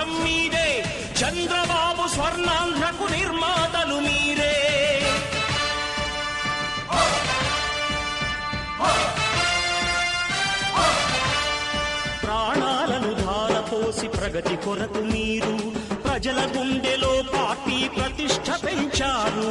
సారథ్యం మీదే చంద్రబాబు స్వర్ణాంధ్రకు నిర్మాతలు మీరే. ప్రాణాలను ధారపోసి ప్రగతి కొరకు మీరు ప్రజల గుండెలో పార్టీ ప్రతిష్ట పెంచారు.